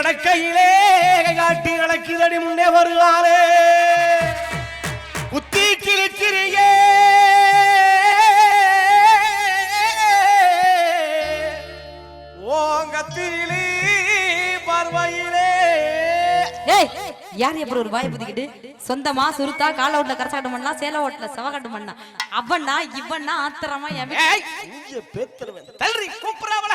நடக்கையிலே காட்டி நடக்குதடி முன்னே வருவாரே குத்தி கிழிச்சிறியே ஓங்கத்திலே பார்வையிலே யார் எப்படி ஒரு வாய் புதிக்கிட்டு சொந்தமா சுருத்தா கால ஓட்டுல கரசாட்டம் பண்ணா சேல ஓட்டுல சவகாட்டம் பண்ணா அவன்னா இவன்னா ஆத்திரமா என் தள்ளி கூப்பிடுறாவள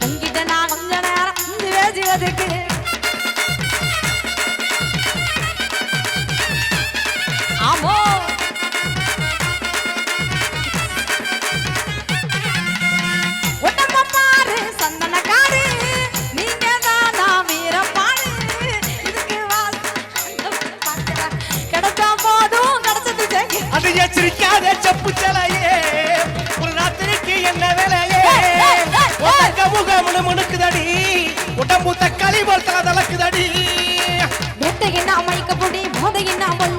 அங்கிட்டு தடி உடம்பு தக்காளி போல் தலக்குதடி மெத்தையின் அமைக்க பொடி போதையின் அமல்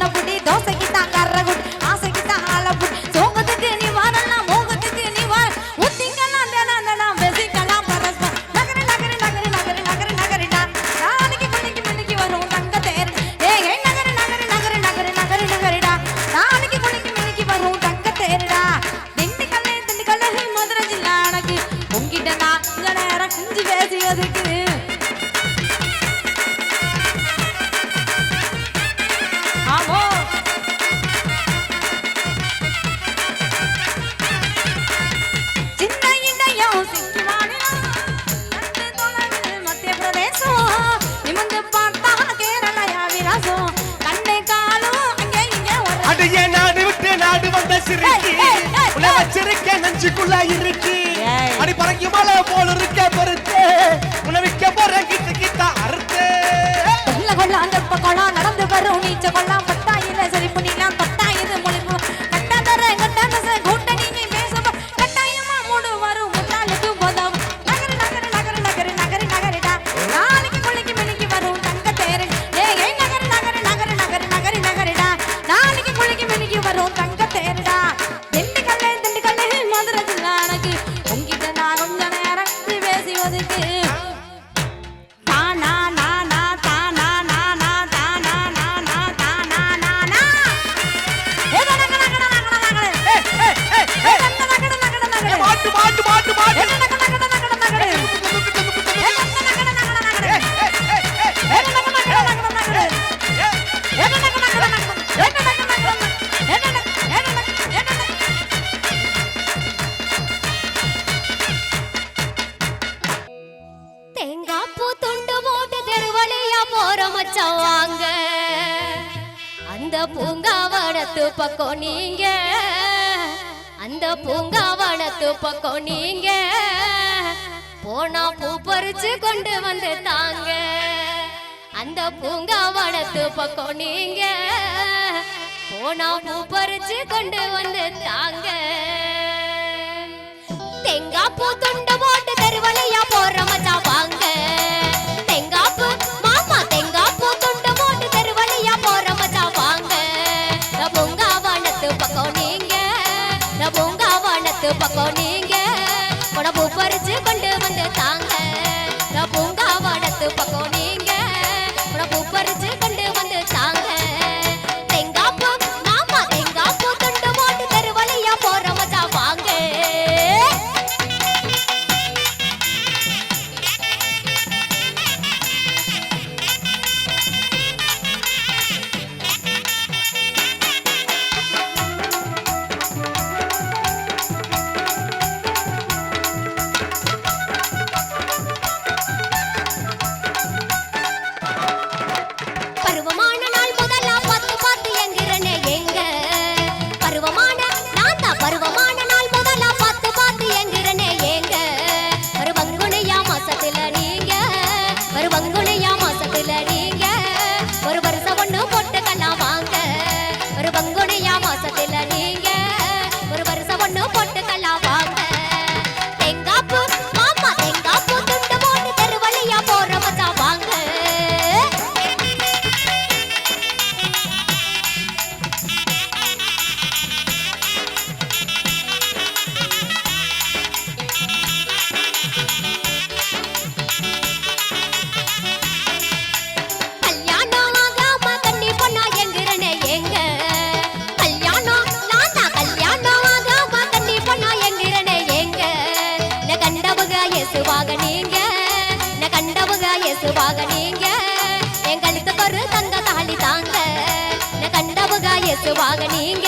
இருக்குது ஆமோ. வச்சிருக்க நஞ்சுக்குள்ள இருக்கு. அடி பறக்கும் போல இருக்க பெரு உணவிக்க போற கிட்டு கிட்ட அறுத்து. கொள்ள அந்த பக்கம் நடந்து வரும் நீச்ச கொள்ளாம மச்சான் அந்த பூங்காவனத்து பக்கம் நீங்க. அந்த பூங்காவனத்து பக்கம் நீங்க. போனா பூ பறிச்சு கொண்டு வந்து தாங்க. அந்த பூங்காவனத்து பக்கம் நீங்க. போனா பூ பறிச்சு கொண்டு வந்து தாங்க. தேங்காய் பூ நான் பூங்கா வானத்து பக்கம் நீங்க. உடம்பு பறிச்சு கொண்டு வந்து தாங்க. நான் பூங்கா வானத்து பக்கம் pásate பேசுவாங்க நீங்க.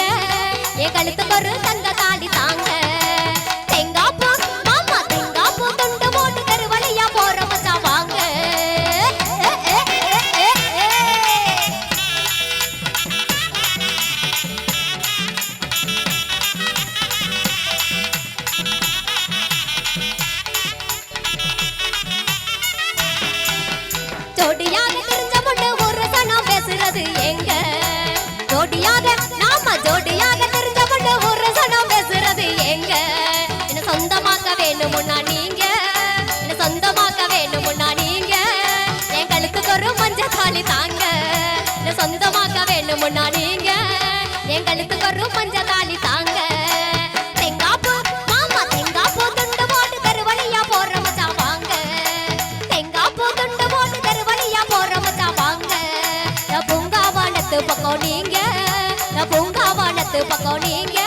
என் கழுத்துக்கு ஒரு தங்க தாலி தாங்க. மாமா துண்டு போட்டு தெருவழியா போற மச்சான் வாங்க. ஜோடியாக தெரிஞ்ச முன்னு ஒரு சனம் பேசுறது எங்க? ஜோடியாக நாம ஜோடியாக தெரிஞ்ச ஒரு சனம் பேசுறது எங்க? என்ன சொந்தமாக்க வேணுமுன்னா நீங்க. என்ன சொந்தமாக்க வேணுமுன்னா நீங்க. என் கழுத்துக்கு ஒரு மஞ்ச தாலி தாங்க. என்ன சொந்தமாக்க வேணுமுன்னா நீங்க. என் கழுத்துக்கு ஒரு மஞ்ச தாலி தாங்க. போட்டு வாங்க. வாங்க. பக்கம் நீங்க நான்